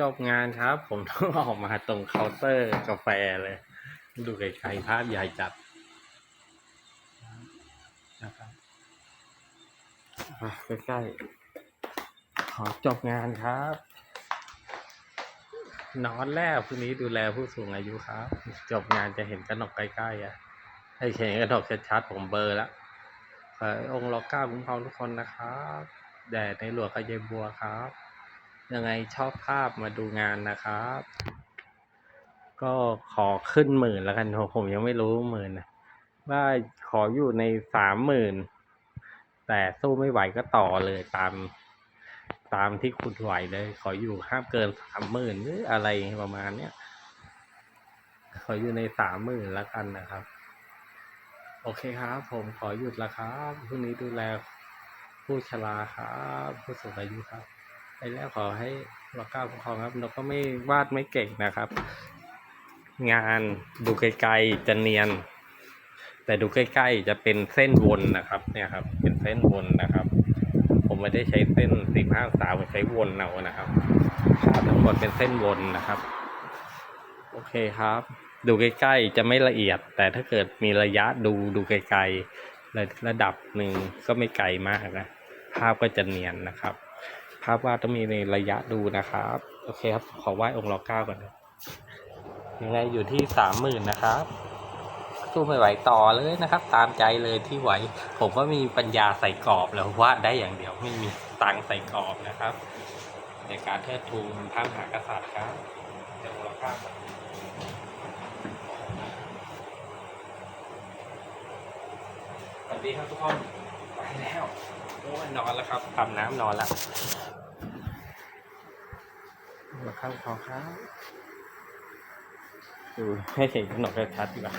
จบงานครับ ผมต้องออกมาตรงเคาน์เตอร์กาแฟเลย ดูไกลๆภาพใหญ่จัดนะครับอะใกล้ๆขอจบงานครับนอนแล้วพรุ่งนี้ดูแลผู้สูงอายุครับ จบงานจะเห็นกระหนกใกล้ๆอะให้เห็นกระหนกชัดๆผมเบลอร์แล้วขอให้องค์รอเก้าคุ้มครองทุกคนนะครับแด่ในหลวงกระเยบัวครับ ยังไงชอบภาพมาดูงานนะครับ ก็ขอขึ้นหมื่นแล้วกันผมผมยังไม่รู้หมื่นนะว่าขออยู่ในสามหมื่นแต่สู้ไม่ไหวก็ต่อเลยตาม ตามที่คุณไหวเลย ขออยู่ห้ามเกินสามหมื่นหรืออะไรประมาณเนี้ยขออยู่ในสามหมื่นแล้วกันนะครับ โอเคครับ ผมขอหยุดแล้วครับพรุ่งนี้ดูแลผู้ชราครับ ผู้สูงอายุครับ ไปแล้วขอให้เราก้าวคุ้มครองครับเราก็ไม่วาดไม่เก่งนะครับ งานดูไกลๆจะเนียน แต่ดูใกล้ๆจะเป็นเส้นวนนะครับ เนี่ยครับ เป็นเส้นวนนะครับ ผมไม่ได้ใช้เส้นสี่ห้าสามผมใช้วนเอานะครับภาพทั้งหมดเป็นเส้นวนนะครับ โอเคครับ ดูใกล้ๆจะไม่ละเอียด แต่ถ้าเกิดมีระยะดูดูไกลๆระระดับหนึ่งก็ไม่ไกลมากนะ ภาพก็จะเนียนนะครับ ภาพวาดต้องมีในระยะดูนะครับ โอเคครับ ขอไหว้องค์รอเก้าก่อนยังไงอยู่ที่สามหมื่นนะครับสู้ไม่ไหวต่อเลยนะครับ ตามใจเลยที่ไหว ผมก็มีปัญญาใส่กรอบแล้ววาดได้อย่างเดียวไม่มีตังใส่กรอบนะครับ ในการเทิดทูนพระมหากษัตริย์ครับเดี๋ยวองค์รอเก้าก่อนสวัสดีครับทุกคนไปแล้ว โอ้ยนอนแล้วครับทำน้ำนอนแล้วมาข้าคอครับดูให้เห็นขนมชัดๆดีกว่า